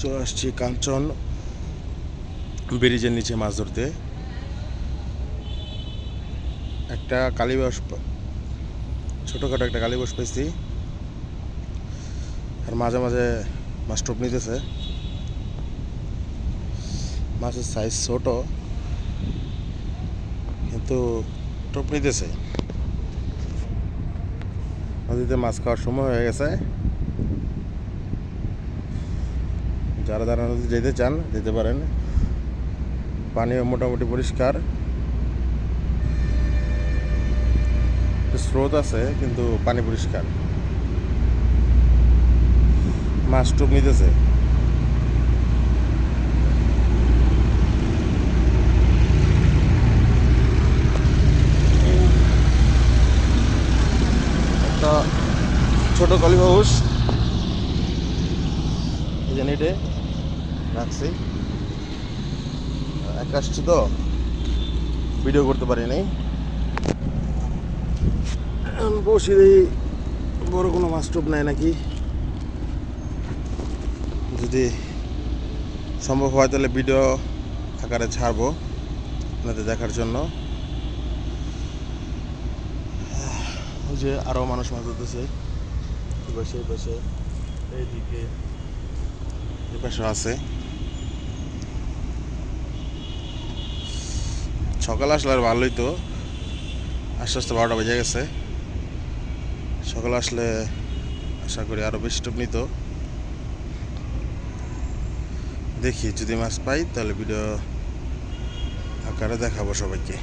চলে আসছি কাঞ্চন ব্রিজের নিচে মাছ ধরতে। একটা কালীবাস ছোটোখাটো একটা কালীবাস পেয়েছি আর মাঝে মাঝে মাছ টোপ নিতেছে। মাছের সাইজ ছোট, কিন্তু টোপ নিতেছে। নদীতে মাছ খাওয়ার সময় হয়ে গেছে। যারা যারা নদীতে যেতে চান, যেতে পারেন। পানিও মোটামুটি পরিষ্কার। স্রোত আছে, কিন্তু পানি পরিষ্কার। মাছ টুপ নিতেছে। ছোট কলিবাউস এই যে নেটে। রাখছি। এক আসছি তো। ভিডিও করতে পারি নাই। বসে দেখি বড় কোনো মাছ টুপ নেয় নাকি? যদি সম্ভব হয় তাহলে ভিডিও আকারে ছাড়বো আপনাদের দেখার জন্য। ওই যে আরও মানুষ মাছ ধরতেছে। এই পাশে এই পাশে এইদিকে। এই পাশে আছে। সকালে আসলে আর ভালোই তো। আস্তে আস্তে বারোটা বেজে গেছে। সকাল আসলে আশা করি আরও বেশি টুপ নিত। দেখি যদি মাছ পাই তাহলে ভিডিও আকারে দেখাবো সবাইকে।